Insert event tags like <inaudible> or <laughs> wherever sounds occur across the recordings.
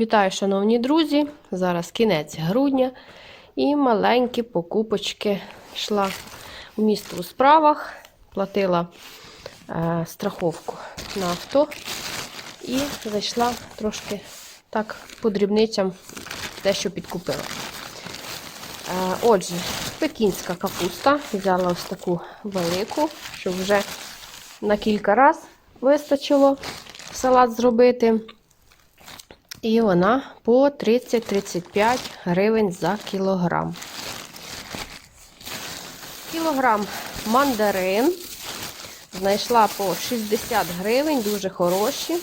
Вітаю, шановні друзі! Зараз кінець грудня і маленькі покупочки йшла в місто у справах, платила е, страховку на авто і зайшла трошки так по дрібницям дещо підкупила. Е, отже, пекінська капуста. Взяла ось таку велику, щоб вже на кілька разів вистачило салат зробити. І вона по 30-35 гривень за кілограм. Кілограм мандарин. Знайшла по 60 гривень, дуже хороші.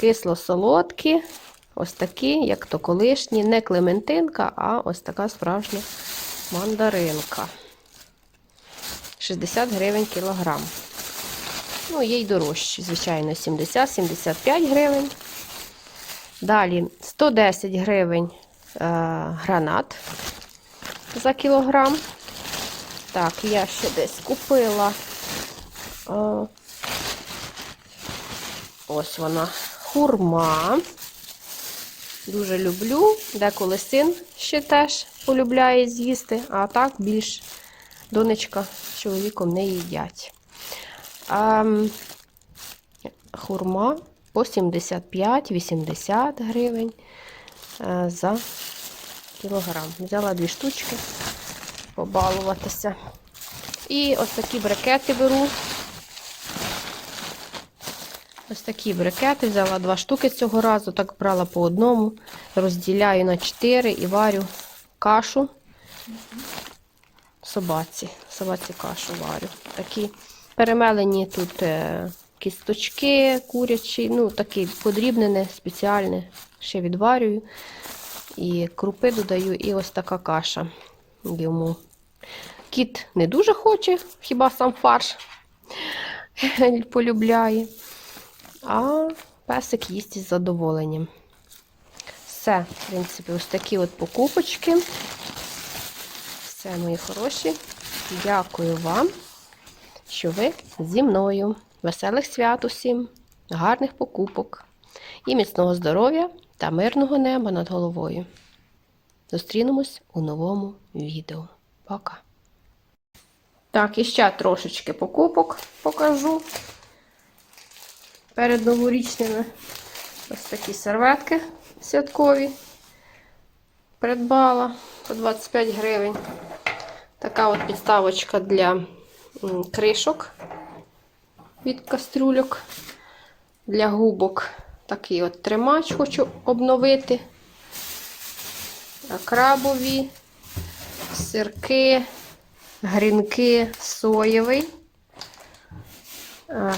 Кисло-солодкі. Ось такі, як то колишні, не клементинка, а ось така справжня мандаринка. 60 гривень кілограм. Ну, є й дорожчі, звичайно, 70-75 гривень. Далі 110 гривень е, гранат за кілограм. Так, я ще десь купила. Е, ось вона хурма. Дуже люблю. Деколи син ще теж полюбляє з'їсти, а так більш донечка з чоловіком не їдять. А, хурма по 75-80 гривень е, за кілограм. Взяла дві штучки, побалуватися. І ось такі брикети беру. Ось такі брикети. Взяла два штуки цього разу, так брала по одному, розділяю на 4 і варю кашу собаці. Собаці кашу варю. Такі перемелені тут е, кісточки курячі, ну такі подрібнене, спеціальне, ще відварюю. І крупи додаю, і ось така каша йому. Кіт не дуже хоче, хіба сам фарш <laughs> полюбляє. А песик їсть із задоволенням. Все, в принципі, ось такі от покупочки. Все, мої хороші. Дякую вам, що ви зі мною. Веселих свят усім, гарних покупок і міцного здоров'я та мирного неба над головою. Зустрінемось у новому відео. Пока! Так, і ще трошечки покупок покажу. Перед новорічними ось такі серветки святкові. Придбала по 25 гривень. Така от підставочка для кришок від кастрюльок. Для губок такий от тримач хочу обновити. Крабові, сирки, грінки, соєвий,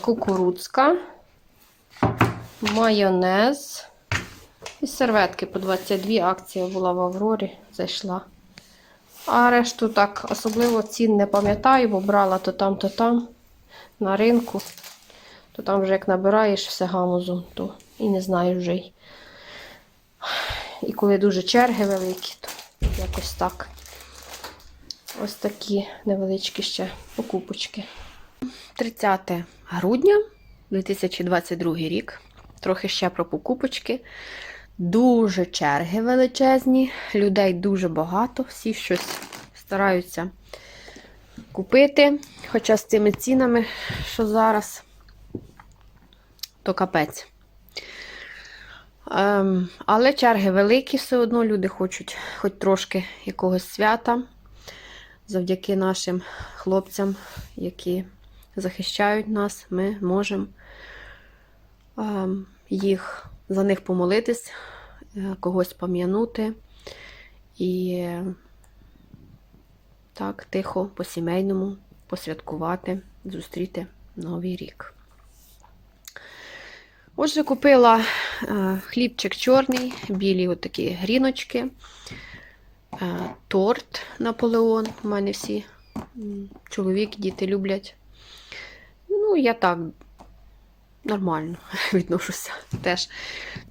кукурудзка, майонез. І серветки по 22 акція була в Аврорі, зайшла. А решту так особливо цін не пам'ятаю, бо брала то там, то там на ринку, то там вже як набираєш все гамузу, то і не знаю вже. І коли дуже черги великі, то якось так. Ось такі невеличкі ще покупочки. 30 грудня 2022 рік. Трохи ще про покупочки. Дуже черги величезні, людей дуже багато, всі щось стараються купити. Хоча з цими цінами, що зараз, то капець. Ем, але черги великі, все одно люди хочуть хоч трошки якогось свята завдяки нашим хлопцям, які захищають нас, ми можемо ем, їх за них помолитись, е, когось пам'янути і так тихо, по-сімейному посвяткувати, зустріти Новий рік. Отже, купила е, хлібчик чорний, білі отакі гріночки, е, торт Наполеон. У мене всі чоловік, діти люблять. Ну, я так нормально <laughs> відношуся. Теж,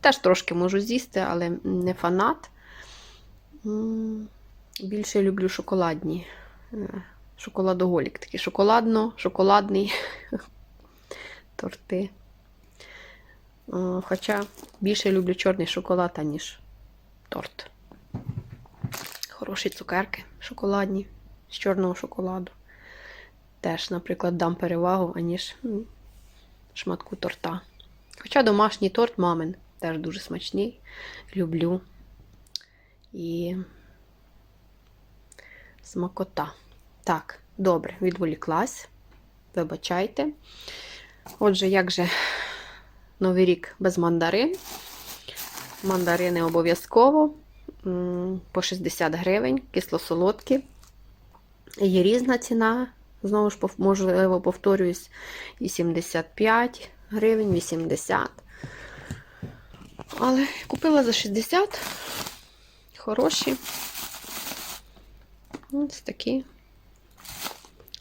теж трошки можу з'їсти, але не фанат. Більше люблю шоколадні. е, Шоколадоголік такий шоколадно, шоколадний <laughs> торти. Хоча більше люблю чорний шоколад, аніж торт. Хороші цукерки шоколадні з чорного шоколаду. Теж, наприклад, дам перевагу, аніж шматку торта. Хоча домашній торт мамин теж дуже смачний. Люблю. І смакота. Так, добре, відволіклась. Вибачайте. Отже, як же Новий рік без мандарин. Мандарини обов'язково по 60 гривень, кисло-солодкі. Є різна ціна. Знову ж, можливо, повторююсь, і 75 гривень, 80. Але купила за 60. Хороші. Ось такі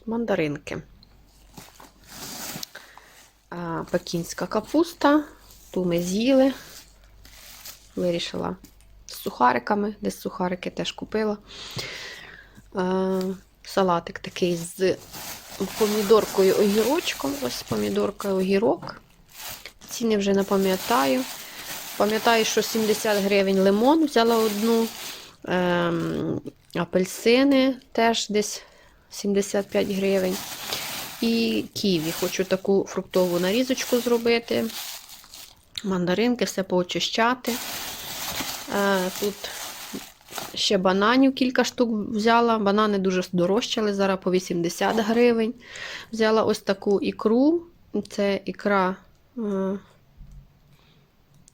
мандаринки. А, пекінська капуста. Ту ми з'їли. Вирішила з сухариками, десь сухарики теж купила. Салатик такий з помідоркою огірочком. Ось помідорка огірок. Ціни вже не пам'ятаю. Пам'ятаю, що 70 гривень лимон взяла одну. Ем, апельсини теж десь 75 гривень. І ківі. Хочу таку фруктову нарізочку зробити. Мандаринки, все поочищати. Е, Тут ще бананів кілька штук взяла. Банани дуже здорожчали, зараз по 80 гривень. Взяла ось таку ікру. Це ікра. е,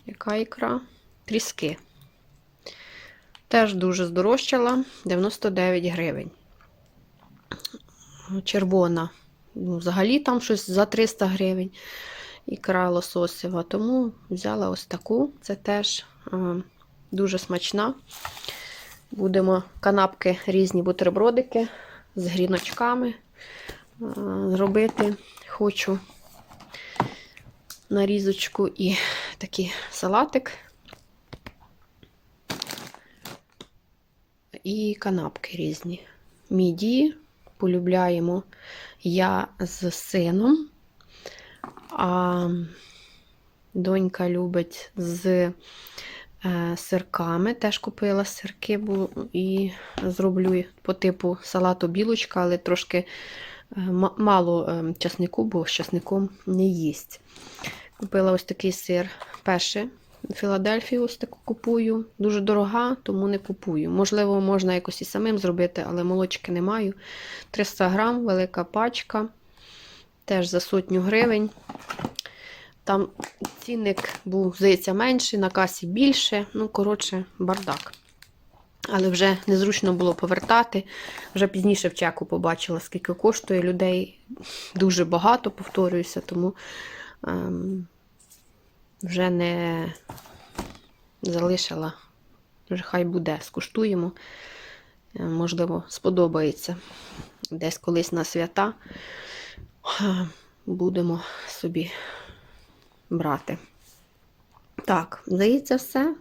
Яка ікра? Тріски. Теж дуже здорожчала 99 гривень. Червона. Ну, взагалі там щось за 300 гривень. Ікра лососева. Тому взяла ось таку. Це теж е, дуже смачна. Будемо канапки, різні бутербродики з гріночками е, робити. Хочу нарізочку і такий салатик. І канапки різні. Мідії полюбляємо я з сином, а донька любить з е, сирками. Теж купила сирки і зроблю по типу салату білочка, але трошки е, мало е, часнику, бо з часником не їсть. Купила ось такий сир перший. Філадельфію ось таку купую. Дуже дорога, тому не купую. Можливо, можна якось і самим зробити, але молочки не маю. 300 грам, велика пачка. Теж за сотню гривень. Там цінник був, здається, менший, на касі більше. Ну, коротше, бардак. Але вже незручно було повертати. Вже пізніше в чеку побачила, скільки коштує. Людей дуже багато, повторююся, тому ем, вже не залишила. Вже хай буде, скуштуємо. Е, Можливо, сподобається. Десь колись на свята е, будемо собі брати. Так, здається, все.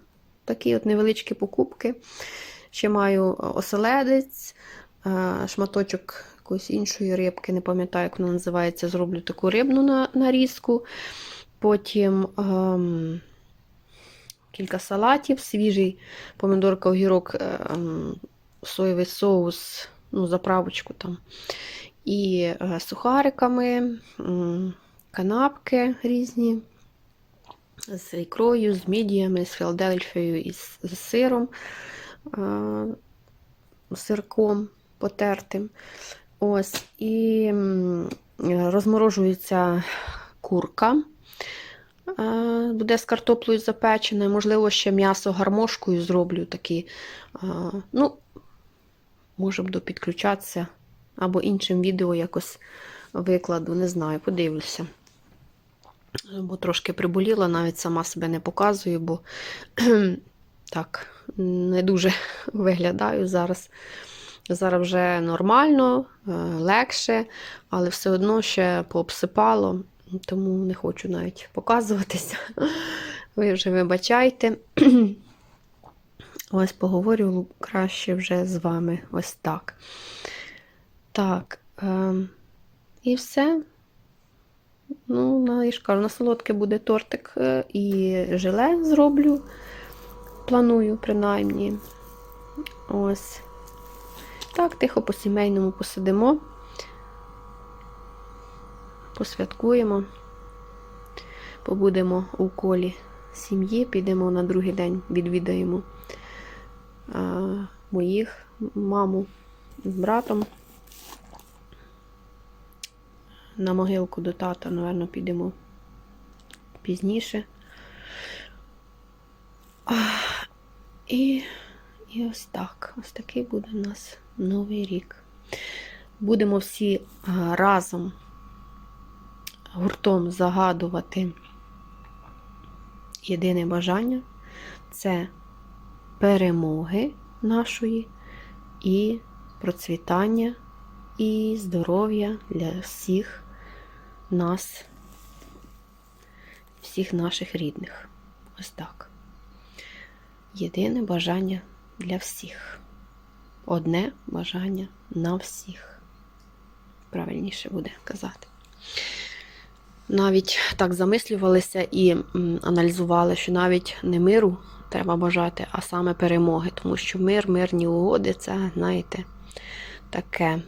Такі от невеличкі покупки. Ще маю оселедець, е, шматочок якоїсь іншої рибки, не пам'ятаю, як вона називається. Зроблю таку рибну на- нарізку. Потім ем, кілька салатів, свіжий помідорка, огірок, ем, соєвий соус, ну, заправочку там. І е, сухариками, м, канапки різні. З ікрою, з мідіями, з Філадельфією і з, з сиром, е, сирком потертим. Ось. І розморожується курка. Е, Буде з картоплею запечене. Можливо, ще м'ясо гармошкою зроблю такі. е, Ну, може буду підключатися. Або іншим відео якось викладу, не знаю, подивлюся. Бо трошки приболіла, навіть сама себе не показую, бо <clears throat> так, не дуже <laughs> виглядаю зараз. Зараз вже нормально, е, легше, але все одно ще пообсипало, тому не хочу навіть показуватися. <laughs> Ви вже вибачайте. <clears throat> Ось поговорю краще вже з вами. Ось так. Так. ем, І все. Ну, на, я ж кажу, на солодке буде тортик е, і желе зроблю. Планую, принаймні. Ось. Так, тихо по сімейному посидимо. Посвяткуємо. Побудемо у колі сім'ї, підемо на другий день, відвідаємо а, моїх маму з братом. На могилку до тата, напевно, підемо пізніше. І, і ось так. Ось такий буде у нас новий рік. Будемо всі разом гуртом загадувати єдине бажання це перемоги нашої і процвітання і здоров'я для всіх нас, всіх наших рідних. Ось так. Єдине бажання для всіх. Одне бажання на всіх. Правильніше буде казати. Навіть так замислювалися і аналізували, що навіть не миру треба бажати, а саме перемоги. Тому що мир, мирні угоди це, знаєте, таке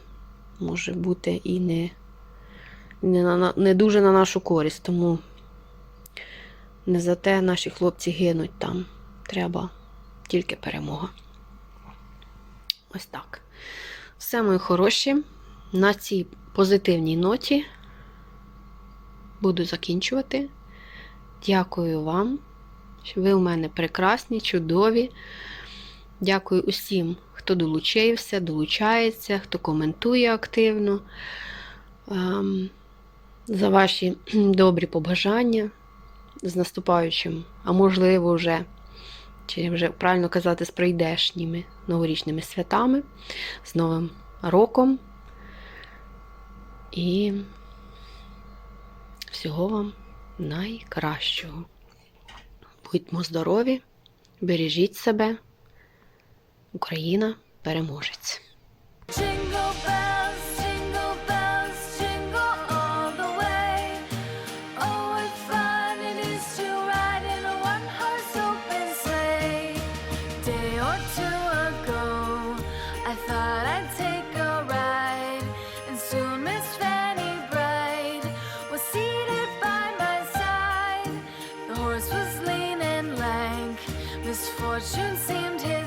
може бути і не, не, на, не дуже на нашу користь. Тому не за те наші хлопці гинуть там. Треба тільки перемога. Ось так. Все, мої хороші. На цій позитивній ноті буду закінчувати. Дякую вам, що ви у мене прекрасні, чудові. Дякую усім, хто долучився, долучається, хто коментує активно. Ем, За ваші <clears throat> добрі побажання з наступаючим, а можливо, вже, чи вже правильно казати, з прийдешніми новорічними святами, з Новим роком. І всього вам найкращого. Будьмо здорові, бережіть себе. Україна переможець. seemed his